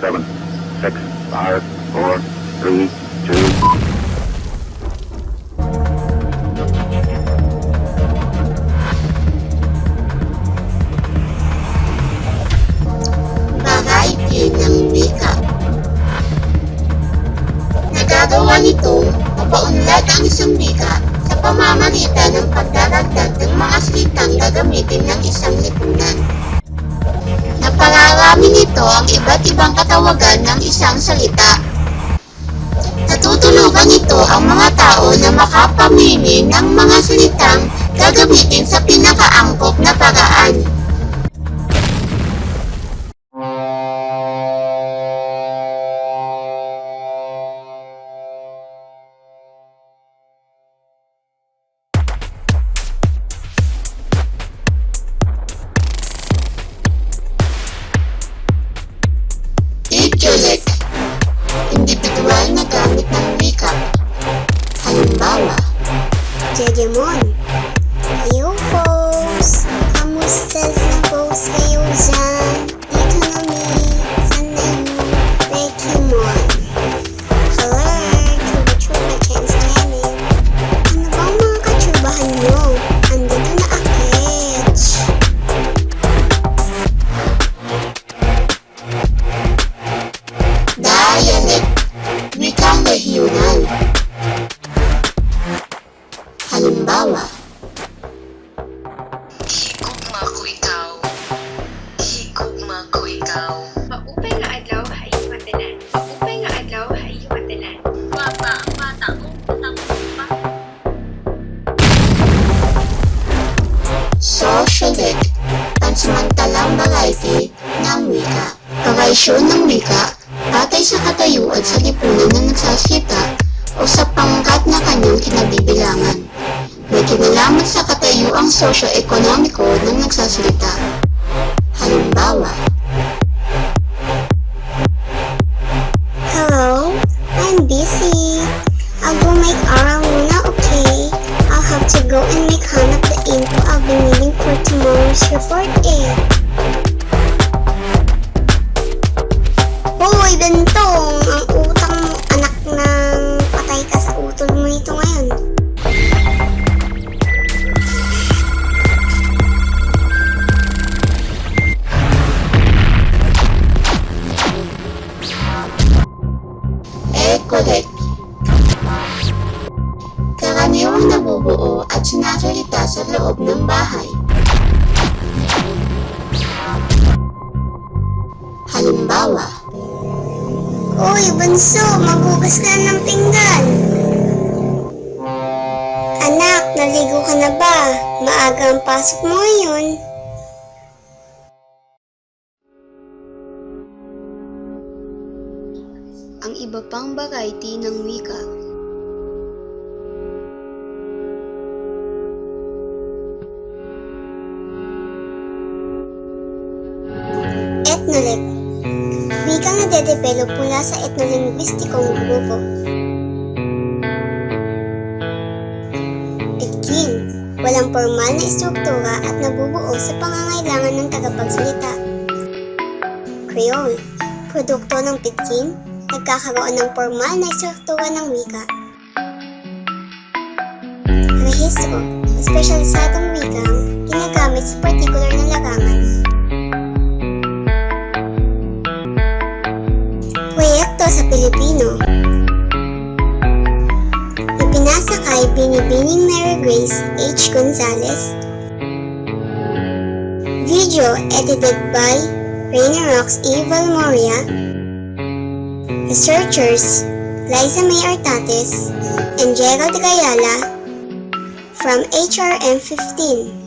seven, six, five, four, three, two. Nagagawa nito mapaunlad ang isang wika sa pamamagitan ng pagdaragdag ng mga salitang gagamitin ng isang lipunan. Napararami nito ang iba't ibang katawagan ng isang salita. Natutulungan nito ang mga tao na makapamili ng mga salitang gagamitin sa pinakaangkop na paraan. Дядя Мон, и Bata ang bata ko. Tapos pa. socialite. Pansamantalang variety ng wika. Variasyon ng wika batay sa katayuan sa lipunan na nagsasalita o sa pangkat na kanyang kinabibilangan. May kinalaman sa katayuang sosyo-ekonomiko ng nagsasalita. I'll have to go and make hanap the info I'll be needing for tomorrow's report eh. Hoy, Bentong! Ang utang mo, anak ng patay ka sa utol mo nito ngayon. Ecolect. At sinasalita sa loob ng bahay. Halimbawa, Uy, Bunso, maghugas ka ng pinggan. Anak, naligo ka na ba? Maaga ang pasok mo ngayon. ang iba pang variety ng wika. Ethnolek. Wikang nade-develop mula sa etnolinguistikong grupo. Pitkin. Walang formal na istruktura at nabubuo sa pangangailangan ng tagapagsalita. Creole. Produkto ng Pitkin, nagkakaroon ng formal na istruktura ng wika. Rehistro. Espesyalisadong wikang ginagamit sa partikular na larangan. Sa Pilipino Ipinasa kay Binibining Mary Grace H. Gonzalez Video edited by Rainer Rox E. Valmoria Researchers Liza May Artates and Gerald Gayala from HRM 15